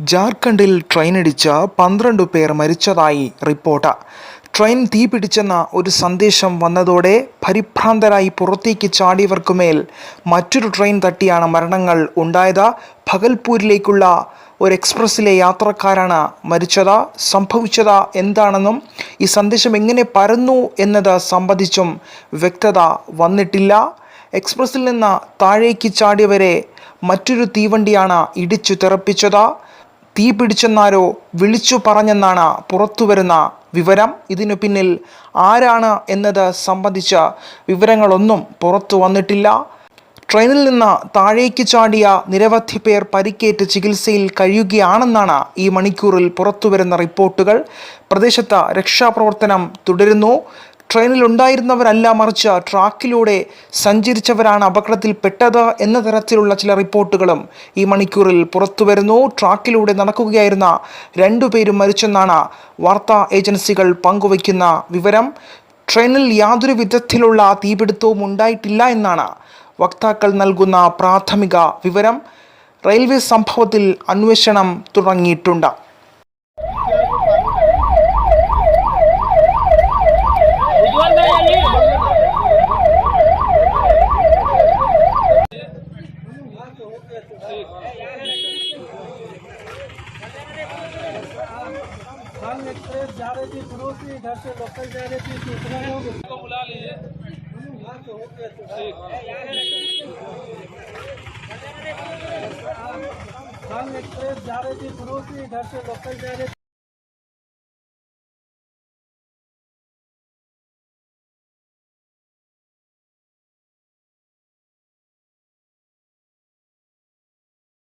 ജാർഖണ്ഡിൽ ട്രെയിനിടിച്ച് പന്ത്രണ്ട് പേർ മരിച്ചതായി റിപ്പോർട്ട് ട്രെയിൻ തീപിടിച്ചെന്ന ഒരു സന്ദേശം വന്നതോടെ പരിഭ്രാന്തരായി പുറത്തേക്ക് ചാടിയവർക്കുമേൽ മറ്റൊരു ട്രെയിൻ തട്ടിയാണ് മരണങ്ങൾ ഉണ്ടായത്. ഭഗൽപൂരിലേക്കുള്ള ഒരു എക്സ്പ്രസ്സിലെ യാത്രക്കാരാണ് മരിച്ചത്. സംഭവിച്ചത് എന്താണെന്നും ഈ സന്ദേശം എങ്ങനെ പരന്നു എന്നത് സംബന്ധിച്ചും വ്യക്തത വന്നിട്ടില്ല. എക്സ്പ്രസ്സിൽ നിന്ന് താഴേക്ക് ചാടിയവരെ മറ്റൊരു തീവണ്ടിയാണ് ഇടിച്ചു തെറപ്പിച്ചത്. തീ പിടിച്ചെന്നാരോ വിളിച്ചു പറഞ്ഞെന്നാണ് പുറത്തുവരുന്ന വിവരം. ഇതിനു പിന്നിൽ ആരാണ് എന്നത് സംബന്ധിച്ച വിവരങ്ങളൊന്നും പുറത്തു വന്നിട്ടില്ല. ട്രെയിനിൽ നിന്ന് താഴേക്ക് ചാടിയ നിരവധി പേർ പരിക്കേറ്റ് ചികിത്സയിൽ കഴിയുകയാണെന്നാണ് ഈ മണിക്കൂറിൽ പുറത്തുവരുന്ന റിപ്പോർട്ടുകൾ. പ്രദേശത്ത് രക്ഷാപ്രവർത്തനം തുടരുന്നു. ട്രെയിനിലുണ്ടായിരുന്നവരല്ല മറിച്ച് ട്രാക്കിലൂടെ സഞ്ചരിച്ചവരാണ് അപകടത്തിൽപ്പെട്ടത് എന്ന തരത്തിലുള്ള ചില റിപ്പോർട്ടുകളും ഈ മണിക്കൂറിൽ പുറത്തുവരുന്നു. ട്രാക്കിലൂടെ നടക്കുകയായിരുന്ന രണ്ടുപേരും മരിച്ചെന്നാണ് വാർത്താ ഏജൻസികൾ പങ്കുവയ്ക്കുന്ന വിവരം. ട്രെയിനിൽ യാതൊരു വിധത്തിലുള്ള തീപിടുത്തവും ഉണ്ടായിട്ടില്ല എന്നാണ് വക്താക്കൾ നൽകുന്ന പ്രാഥമിക വിവരം. റെയിൽവേ സംഭവത്തിൽ അന്വേഷണം തുടങ്ങിയിട്ടുണ്ട്. हम एक्सप्रेस जा रही थी शुरू से इधर से लोकल जा रहे थी सूचना लोग उसको बुला लीजिए। हम एक्सप्रेस जा रही थी शुरू से इधर से लोकल जा रही थी